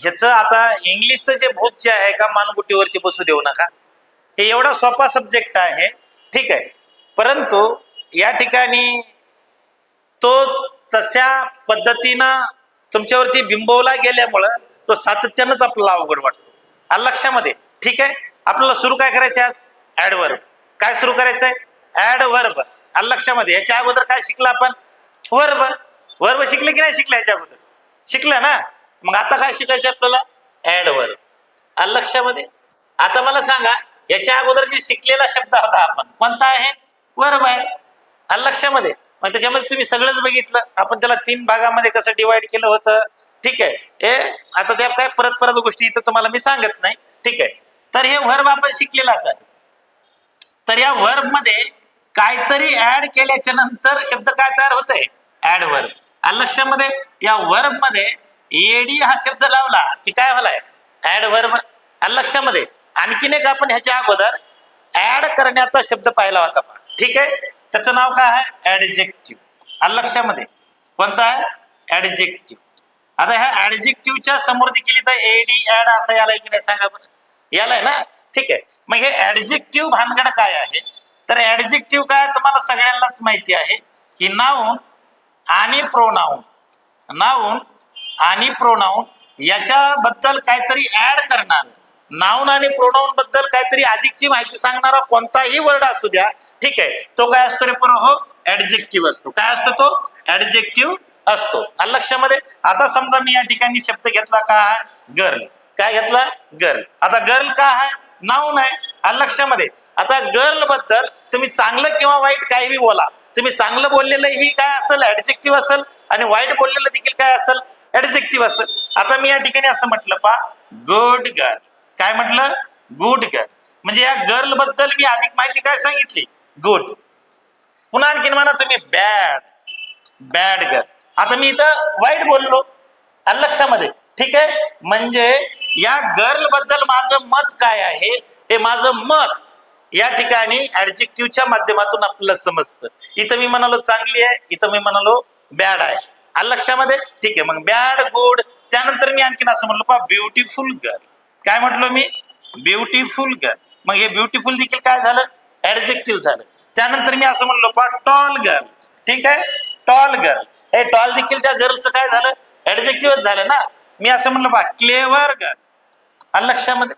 ह्याच आता इंग्लिशचं जे भूत जे आहे का मानगुटीवरती बसू देऊ नका. हे एवढा सोपा सब्जेक्ट आहे. ठीक आहे. परंतु या ठिकाणी तो तशा पद्धतीनं तुमच्यावरती बिंबवला गेल्यामुळं तो सातत्यानंच आपल्याला अवघड वाटतो. आलं लक्षामध्ये? ठीक आहे? आपल्याला सुरू काय करायचं आज? ऍडवर्ब काय सुरू करायचं आहे? ऍडवर्ब आलं लक्षामध्ये? याच्या अगोदर काय शिकलं आपण? वर्ब वर्ब शिकले की नाही शिकलं याच्या अगोदर? शिकलं ना? मग आता काय शिकायचं आपल्याला? ऍडवर आलं लक्षामध्ये? आता मला सांगा याच्या अगोदर जे शिकलेला शब्द होता आपण कोणता आहे? वर्ब आहे. आलं लक्षामध्ये? मग त्याच्यामध्ये तुम्ही सगळंच बघितलं. आपण त्याला तीन भागामध्ये कसं डिवाइड केलं होतं. ठीक आहे. हे आता त्या काय परत परत गोष्टी इथं तुम्हाला मी सांगत नाही. ठीक आहे. तर हे वर्ब आपण शिकलेलाच आहे. तर या वर्बमध्ये काहीतरी ऍड केल्याच्यानंतर शब्द काय तयार होत आहे ऍड वर्ब लक्षामध्ये? या वर्बमध्ये एडी हा शब्द लावला की काय झालाय ऍड वर्म लक्षामध्ये. आणखीन एक आपण ह्याच्या अगोदर ऍड करण्याचा शब्द पाहिला होता ठीक आहे? त्याचं नाव काय आहे? ऍडजेक्टिव्ह लक्षामध्ये. कोणता आहे? ऍडजेक्टिव्ह आता ह्या ऍडजेक्टिव्हच्या समोर देखील इथं एडी ऍड असं यालाय की नाही सांगा बरं. यालाय ना? ठीक आहे. मग हे ऍडजेक्टिव्ह भानगड काय आहे? तर ऍडजेक्टिव्ह काय तुम्हाला सगळ्यांनाच माहिती आहे की नाऊन आणि प्रोनाऊन नाऊन आणि प्रोनाऊन याच्याबद्दल काहीतरी ऍड करणार. नाऊन आणि प्रोनाऊन बद्दल काहीतरी अधिकची माहिती सांगणारा कोणताही वर्ड असू द्या ठीक आहे. तो काय असतो रे पर? हो ऍडजेक्टिव्ह असतो. काय असतो तो? ऍडजेक्टिव्ह असतो. लक्षामध्ये? आता समजा मी या ठिकाणी शब्द घेतला का गर्ल काय घेतला? गर्ल आता गर्ल का आहे नाऊन आहे. लक्षामध्ये? आता गर्लबद्दल तुम्ही चांगलं किंवा वाईट काही बोला. तुम्ही चांगलं बोललेलं ही काय असेल? ऍडजेक्टिव्ह असेल. आणि वाईट बोललेलं देखील काय असेल? ऍडजेक्टिव्ह असं. आता मी या ठिकाणी असं म्हटलं पा गुड गर्ल काय म्हटलं? गुड गर्ल म्हणजे या गर्लबद्दल मी अधिक माहिती काय सांगितली? गुड पुन्हा आणखीन म्हणा तुम्ही बॅड बॅड गर्ल आता मी इथं वाईट बोललो. लक्षामध्ये. ठीक आहे? म्हणजे या गर्लबद्दल माझं मत काय आहे? हे माझं मत या ठिकाणी ऍडजेक्टिव्हच्या माध्यमातून आपल्याला समजतं. इथं मी म्हणालो चांगली आहे इथं मी म्हणालो बॅड आहे. आलं लक्षामध्ये ठीक आहे मग बॅड गुड त्यानंतर मी आणखीन असं म्हणलो पा ब्युटिफुल गर्ल काय म्हटलो मी? ब्युटिफुल गर्ल मग हे ब्युटिफुल देखील काय झालं? ऍडजेक्टिव्ह झालं. त्यानंतर मी असं म्हणलो पा टॉल गर्ल ठीक आहे? टॉल गर्ल हे टॉल देखील त्या गर्लचं काय झालं? ऍडजेक्टिव्हच झालं ना? मी असं म्हणलं पा क्लेवर गर्ल आलं लक्षामध्ये?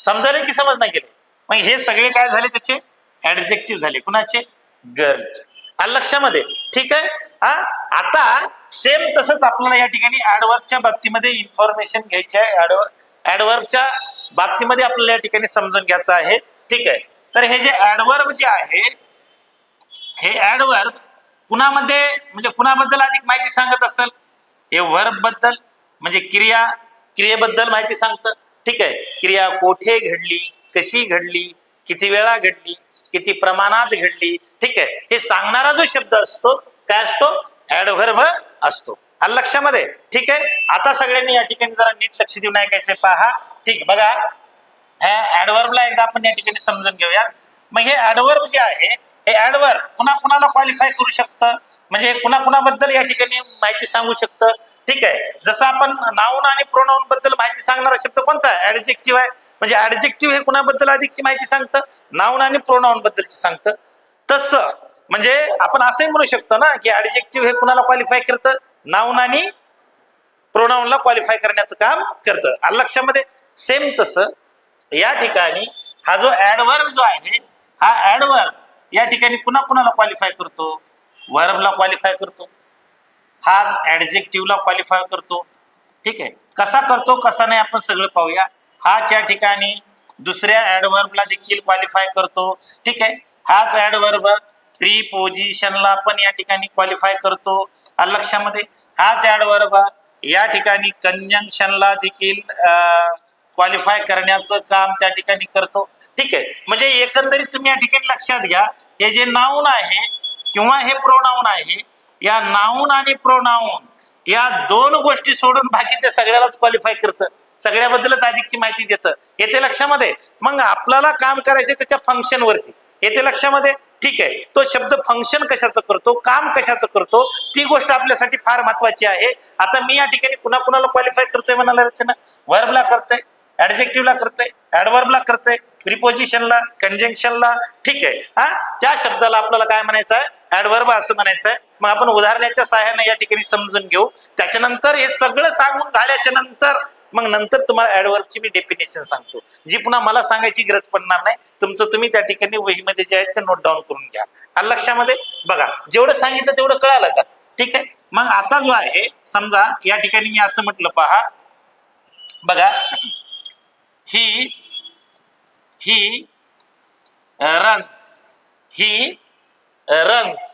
समजायला की समज नाही गेले? मग हे सगळे काय झाले त्याचे? ऍडजेक्टिव्ह झाले. कुणाचे? गर्लचे आलं लक्षामध्ये? ठीक आहे? हा? आता सेम तसंच आपल्याला या ठिकाणी ऍडवर्कच्या बाबतीमध्ये इन्फॉर्मेशन घ्यायची आहे. ऍडवर्बच्या बाबतीमध्ये आपल्याला या ठिकाणी समजून घ्यायचं आहे. ठीक आहे. तर हे जे ऍडवर्ब जे आहे हे ऍडवर्ब कुणामध्ये म्हणजे कुणाबद्दल अधिक माहिती सांगत असेल? हे वर्बबद्दल म्हणजे क्रिया क्रियेबद्दल माहिती सांगतं. ठीक आहे. क्रिया कोठे घडली कशी घडली किती वेळा घडली किती प्रमाणात घडली. ठीक आहे. हे सांगणारा जो शब्द असतो काय असतो? ऍडव्हर्ब असतो. आणि लक्षामध्ये? ठीक आहे? आता सगळ्यांनी या ठिकाणी जरा नीट लक्ष देऊन ऐकायचंय. पहा. ठीक बघा. ह्या एकदा आपण या ठिकाणी समजून घेऊया मग हे ऍडवर्ब जे आहे हे ऍडवर्ब कुणा कुणाला क्वालिफाय करू शकतं? म्हणजे कुणा कुणाबद्दल या ठिकाणी माहिती सांगू शकतं? ठीक आहे. जसं आपण नाऊन आणि प्रोनाऊन बद्दल माहिती सांगणारा शब्द कोणता? ऍडजेक्टिव्ह आहे. म्हणजे ऍडजेक्टिव्ह हे कुणाबद्दल अधिकची माहिती सांगतं? नाऊन आणि प्रोनाऊन बद्दलची सांगतं. तसं म्हणजे आपण असंही म्हणू शकतो ना की ऍडजेक्टिव्ह हे कुणाला क्वालिफाय करतं? नाऊन आणि प्रोनाऊनला क्वालिफाय करण्याचं काम करतं. आणि लक्षामध्ये सेम तसं या ठिकाणी हा जो ऍडवर्ब जो आहे हा ऍडवर्ब या ठिकाणी पुन्हा कुणाला क्वालिफाय करतो? वर्बला क्वालिफाय करतो. हाच ऍडजेक्टिव्हला क्वालिफाय करतो. ठीक आहे? कसा करतो कसा नाही आपण सगळं पाहूया. हाच या ठिकाणी दुसऱ्या ऍडवर्बला देखील क्वालिफाय करतो. ठीक आहे? हाच ऍडवर्ब प्रीपोजिशनला पण या ठिकाणी क्वालिफाय करतो. लक्षामध्ये हाच ऍडवर्ब या ठिकाणी कंजंक्शनला देखील क्वालिफाय करण्याचं काम त्या ठिकाणी करतो. ठीक आहे. म्हणजे एकंदरीत तुम्ही या ठिकाणी लक्षात घ्या. हे जे नाऊन आहे किंवा हे प्रोनाऊन आहे या नाऊन आणि प्रोनाऊन या दोन गोष्टी सोडून बाकी ते सगळ्यालाच क्वालिफाय करतं. सगळ्याबद्दलच अधिकची माहिती देतं. येते लक्षामध्ये. मग आपल्याला काम करायचं त्याच्या फंक्शनवरती येते लक्षामध्ये? ठीक आहे. तो शब्द फंक्शन कशाचं करतो काम कशाचं करतो ती गोष्ट आपल्यासाठी फार महत्वाची आहे. आता मी या ठिकाणी कुणा कुणाला क्वालिफाय करतोय म्हणाला ना वर्बला करतंय ऍडजेक्टिव्हला करतंय ऍडवर्बला करतंय प्रिपोजिशनला कंजंक्शनला ठीक आहे. हा? त्या शब्दाला आपल्याला काय म्हणायचं आहे? ऍडवर्ब असं म्हणायचं आहे. मग आपण उदाहरणाच्या सहाय्याने या ठिकाणी समजून घेऊ. त्याच्यानंतर हे सगळं सांगून झाल्याच्यानंतर मग नंतर तुम्हाला ऍडवर्बची मी डेफिनेशन सांगतो. जी पुन्हा मला सांगायची गरज पडणार नाही तुमचं तुम्ही त्या ठिकाणी वहीमध्ये जे आहे ते नोट डाऊन करून घ्या. आणि लक्षामध्ये बघा जेवढं सांगितलं तेवढं कळालं का? ठीक आहे? मग आता जो आहे समजा या ठिकाणी मी असं म्हटलं पहा. बघा. He he runs he runs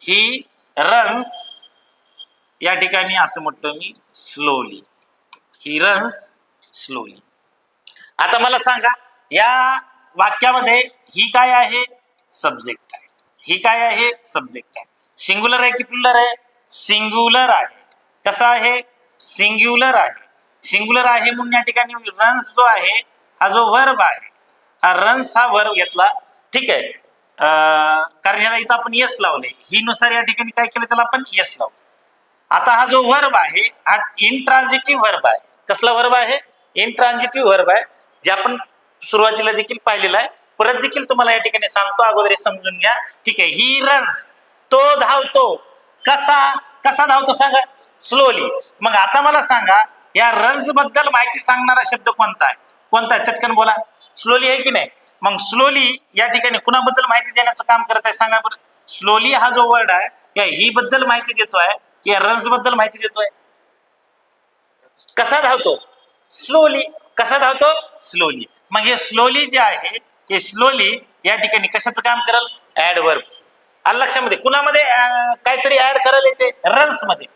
he runs या ठिकाणी असं म्हटलं मी स्लोली ही रन्स स्लोली. आता मला सांगा या वाक्यामध्ये ही काय आहे? सब्जेक्ट आहे. ही काय आहे? सब्जेक्ट आहे. सिंग्युलर आहे की प्लुलर आहे? सिंग्युलर आहे. कसा आहे? सिंग्युलर आहे. सिंग्युलर आहे म्हणून या ठिकाणी रन्स जो आहे हा जो वर्ब आहे हा रन्स हा वर्ब घेतला. ठीक आहे. कारण याला इथं आपण यस लावले ही नुसार या ठिकाणी काय केलं त्याला आपण यस लावलं आता हा जो वर्ब आहे हा इनट्रान्झिटिव्ह वर्ब आहे. कसला वर्ब आहे? इनट्रान्झिटिव्ह वर्ब आहे जे आपण सुरुवातीला देखील पाहिलेला आहे. परत देखील तुम्हाला या ठिकाणी सांगतो अगोदर समजून घ्या. ठीक आहे ही रन्स तो धावतो. कसा? कसा धावतो सांगा? स्लोली मग आता मला सांगा या रन्सबद्दल माहिती सांगणारा शब्द कोणता आहे? कोणता आहे? चटकन बोला. स्लोली आहे की नाही? मग स्लोली या ठिकाणी कुणाबद्दल माहिती देण्याचं काम करत आहे? सांगा बरं. स्लोली हा जो वर्ड आहे या ही बद्दल माहिती देतो आहे या रन्सबद्दल माहिती देतोय. कसा धावतो? स्लोली कसा धावतो? स्लोली मग हे स्लोली जे आहे हे स्लोली या ठिकाणी कशाचं काम करल? ऍड वर्ब लक्षामध्ये? कुणामध्ये काहीतरी ऍड करायला येते? रन्समध्ये.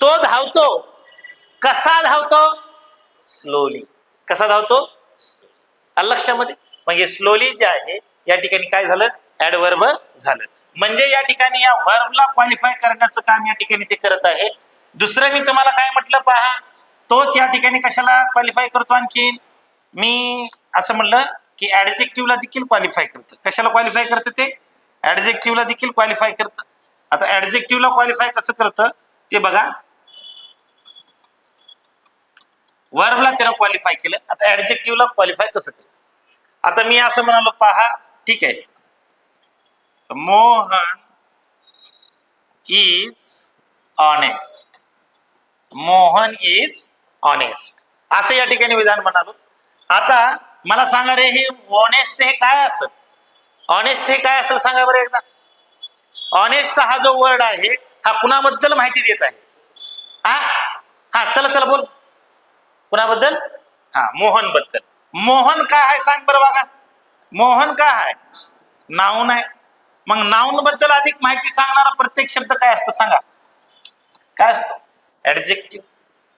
तो धावतो. कसा धावतो? स्लोली कसा धावतो? आलं लक्षामध्ये? म्हणजे स्लोली जे आहे या ठिकाणी काय झालं? ऍडवर्ब झालं. म्हणजे या ठिकाणी या वर्बला क्वालिफाय करण्याचं काम या ठिकाणी ते करत आहे. दुसरं मी तुम्हाला काय म्हटलं पहा तोच या ठिकाणी कशाला क्वालिफाय करतो आणखीन? मी असं म्हणलं की ऍडजेक्टिव्हला देखील क्वालिफाय करतं. कशाला क्वालिफाय करतं ते? ऍडजेक्टिव्हला देखील क्वालिफाय करतं. आता ऍडजेक्टिव्हला क्वालिफाय कसं करतं? ते बघा. वर्बला त्यानं क्वालिफाय केलं. आता ऍडजेक्टिव्हला क्वालिफाय कसं करतं? आता मी असं म्हणालो पहा ठीक आहे. Mohan is honest Mohan is honest असं या ठिकाणी विधान म्हणालो. आता मला सांगा रे हे ऑनेस्ट हे काय असेल? ऑनेस्ट हे काय असेल सांगा बरं एकदा. ऑनेस्ट हा जो वर्ड आहे हा कुणाबद्दल माहिती देत आहे? हा? हा चला चला बोल. कुणाबद्दल? हा मोहनबद्दल मोहन काय आहे? सांग बरं बघा. मोहन काय आहे? नाऊन आहे मग नाऊन बद्दल अधिक माहिती सांगणारा प्रत्येक शब्द काय असतो सांगा. काय असतो? ऍडजेक्टिव्ह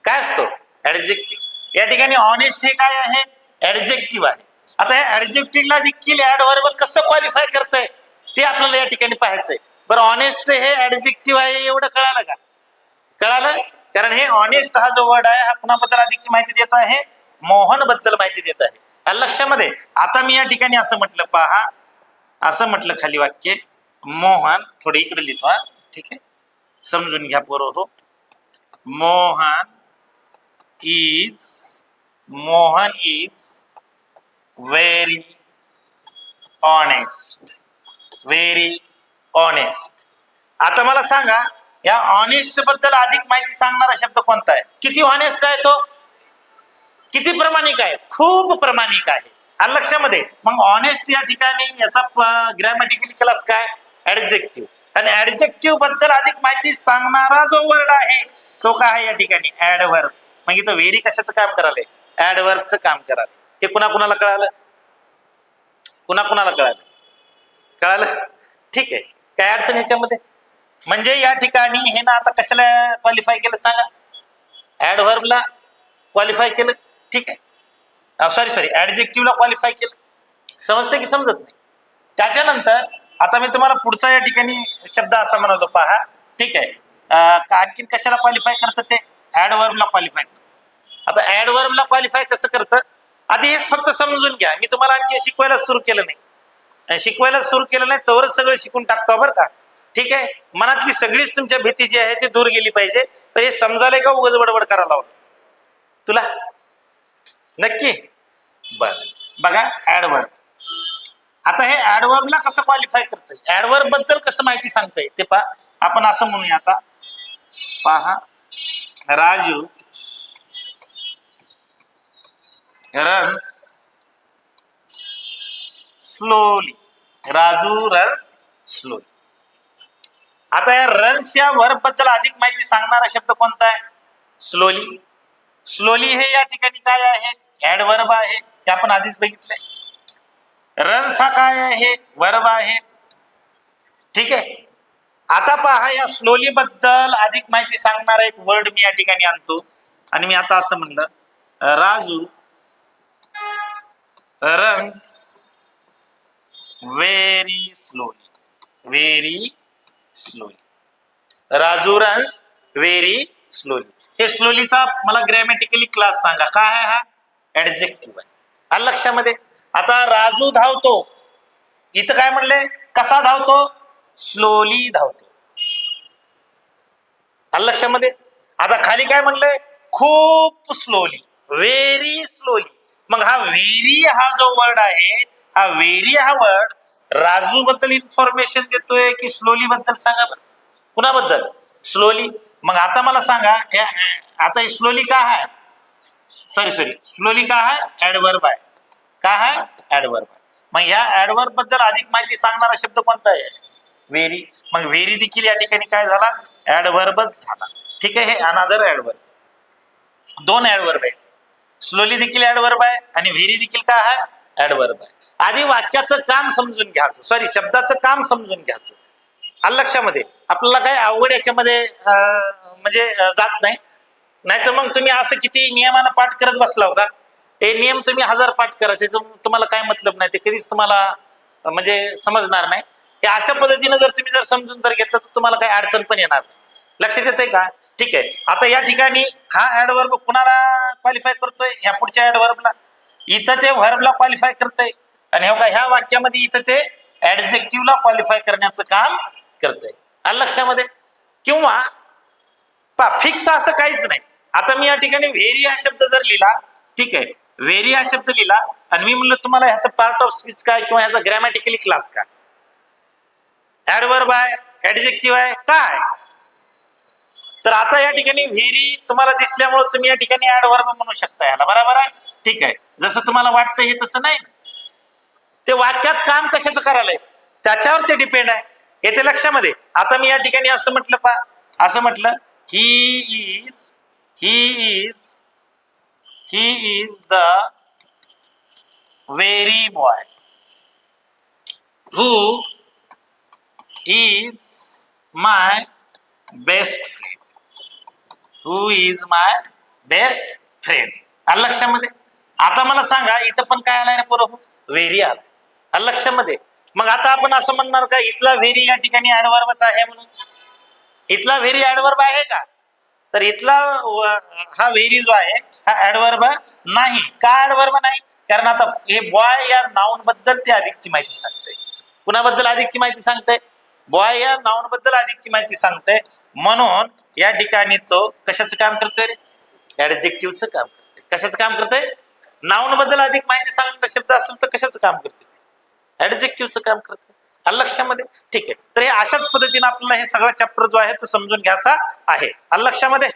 काय असतो? ऍडजेक्टिव्ह या ठिकाणी ऑनेस्ट हे काय आहे? ऍडजेक्टिव्ह आहे. आता या ऍडजेक्टिव्हला देखील ऍड वर्बल कसं क्वालिफाय करतंय? ते आपल्याला या ठिकाणी पाहायचंय. बरं ऑनेस्ट हे ऍडजेक्टिव्ह आहे एवढं कळालं का? कळालं? कारण हे ऑनेस्ट हा जो वर्ड आहे हा कुणाबद्दल अधिकची माहिती देत आहे? मोहनबद्दल माहिती देत आहे. लक्षामध्ये आता मी या ठिकाणी असं म्हटलं पहा. असं म्हटलं खाली वाक्य. मोहन थोडे इकडे लिहितो हा. ठीक आहे? समजून घ्या पोरं हो. Mohan is Mohan is very honest very honest आता मला सांगा या ऑनेस्टबद्दल अधिक माहिती सांगणारा शब्द कोणता आहे? किती ऑनेस्ट आहे तो? किती प्रमाणिक आहे? खूप प्रमाणिक आहे. आणि लक्षामध्ये मग ऑनेस्ट या ठिकाणी याचा ग्रॅमॅटिकली क्लास काय? ऍडजेक्टिव्ह आणि ऍडजेक्टिव्हबद्दल अधिक माहिती सांगणारा जो वर्ड आहे तो काय आहे या ठिकाणी? ऍडवर्ब मग इथं व्हेरी कशाचं काम करायलंय? ऍडवर्बचं काम करायलंय. ते कुणा कुणाला कळालं? कुणा कुणाला कळालं? कळालं? ठीक आहे. काय अडचण ह्याच्यामध्ये म्हणजे या ठिकाणी हे ना आता कशाला क्वालिफाय केलं सांगा? ऍडव्हर्बला क्वालिफाय केलं? ठीक आहे. सॉरी सॉरी ऍडजेक्टिव्हला क्वालिफाय केलं. समजते की समजत नाही. त्याच्यानंतर आता मी तुम्हाला पुढचा या ठिकाणी शब्द असा म्हणालो पहा. ठीक आहे. का आणखीन कशाला क्वालिफाय करतं ते? ऍडवर्बला क्वालिफाय करतं. आता ऍडवर्बला क्वालिफाय कसं करतं? आधी हेच फक्त समजून घ्या. मी तुम्हाला आणखी शिकवायला सुरू केलं नाही. शिकवायला सुरू केलं नाही तरच सगळं शिकून टाकतो बरं का? ठीक आहे? मनातली सगळीच तुमच्या भीती जी आहे ती दूर गेली पाहिजे. पण हे समजायला का उगज बडबड करायला लावलं? तुला? नक्की? बर. बघा ऍडवर्ब आता हे ऍडवर्बला कसं क्वालिफाय करतंय? ऍडवर्बबद्दल कसं माहिती सांगतय? ते पहा आपण असं म्हणूया आता. पहा Raju runs slowly Raju runs slowly आता या रन्स या वर्बबद्दल अधिक माहिती सांगणारा शब्द कोणता आहे? स्लोली स्लोली हे या ठिकाणी काय आहे? ऍडवर्ब आहे. ते आपण आधीच बघितलंय. रन्स हा काय आहे वर्ब आहे. ठीक आहे. आता पहा या स्लोली बद्दल अधिक माहिती सांगणारा एक वर्ड मी या ठिकाणी आणतो. आणि मी आता असं म्हणलं Raju runs very slowly very slowly Raju runs very slowly हे स्लोलीचा मला ग्रॅमॅटिकली क्लास सांगा. काय आहे हा? ऍडजेक्टिव्ह आहे. आलं लक्षामध्ये? आता राजू धावतो. इथं काय म्हणले? कसा धावतो? स्लोली धावतो. आलं लक्षामध्ये? आता खाली काय म्हणलंय खूप स्लोली व्हेरी स्लोली मग हा व्हेरी हा जो वर्ड आहे हा व्हेरी हा वर्ड राजू बद्दल इन्फॉर्मेशन देतोय की स्लोली बद्दल सांगा बरं? कुणाबद्दल? स्लोली मग आता मला सांगा या- आता स्लोली का आहे? सॉरी सॉरी स्लोली का आहे ऍडवर्ब आहे. का आहे? ऍडवर्ब आहे. मग ह्या ऍडवर्बबद्दल अधिक माहिती सांगणारा शब्द कोणता आहे? व्हेरी मग व्हेरी देखील या ठिकाणी काय झाला? ऍडवर्बच झाला. ठीक आहे हे अनादर ऍडवर्ब दोन ऍडवर्ब आहेत. स्लोली देखील ऍडवर्ब आहे आणि व्हेरी देखील काय आहे? ऍडवर्ब आहे. आधी वाक्याचं काम समजून घ्यायचं. सॉरी शब्दाचं काम समजून घ्यायचं. आलं लक्षामध्ये? आपल्याला काय अवघड याच्यामध्ये म्हणजे जात नाही. नाहीतर मग तुम्ही असं किती नियमानं पाठ करत बसला होता? हे नियम तुम्ही हजार पाठ करा त्याचं तुम्हाला काय मतलब नाही ते कधीच तुम्हाला म्हणजे समजणार नाही. हे अशा पद्धतीनं जर तुम्ही जर समजून जर घेतलं तर तुम्हाला काही अडचण पण येणार नाही. लक्षात येतंय का? ठीक आहे. आता या ठिकाणी हा ऍडवर्ब कुणाला क्वालिफाय करतोय? ह्या पुढच्या ऍडवर्बला इथं ते व्हर्बला क्वालिफाय करतंय. आणि हो का ह्या वाक्यामध्ये इथं ते ऍडजेक्टिव्हला क्वालिफाय करण्याचं काम करतंय. आलं लक्षामध्ये? किंवा पा फिक्स असं काहीच नाही. आता मी या ठिकाणी व्हेरी हा शब्द जर लिहिला ठीक आहे व्हेरी हा शब्द लिहिला आणि मी म्हणलं तुम्हाला ह्याचा पार्ट ऑफ स्पीच काय किंवा ह्याचा ग्रॅमॅटिकली क्लास काय? ऍडवर्ब आहे ऍडजेक्टिव्ह आहे काय? तर आता या ठिकाणी व्हेरी तुम्हाला दिसल्यामुळे तुम्ही या ठिकाणी ऍडवर्ब म्हणू शकता याला बरोबर आहे? ठीक आहे जसं तुम्हाला वाटतं हे तसं नाही. ते वाक्यात काम कशाचं करायलंय? त्याच्यावर ते डिपेंड आहे. येते लक्षामध्ये. आता मी या ठिकाणी असं म्हटलं पा असं म्हटलं he is he is he is the very boy who is my best friend who is my best friend आलं लक्षामध्ये? आता मला सांगा इथं पण काय आलाय रे पोरं? व्हेरी आलाय. आलं लक्षामध्ये? मग आता आपण असं म्हणणार का इथला व्हेरी या ठिकाणी ऍडवर्बच आहे म्हणून? इथला व्हेरी ऍडवर्ब आहे का? तर इथला हा व्हेरी जो आहे हा ऍडवर्ब नाही. का ऍडवर्ब नाही? कारण आता हे बॉय या नाऊन बद्दल ते अधिकची माहिती सांगते कुणाबद्दल अधिकची माहिती सांगते बॉय या नाऊन बद्दल अधिकची माहिती सांगते म्हणून या ठिकाणी तो कशाचं काम करतोय रे? ऍडजेक्टिव्हचं काम करते कशाचं काम करते नाऊन बद्दल अधिक माहिती सांगणारा शब्द असेल तर कशाचं काम करते ऍडजेक्टिव्हचं काम करते आलं लक्षामध्ये ठीक आहे. तर हे अशाच पद्धतीने आपल्याला हे सगळा चॅप्टर जो आहे तो समजून घ्यायचा आहे. आलं लक्षामध्ये?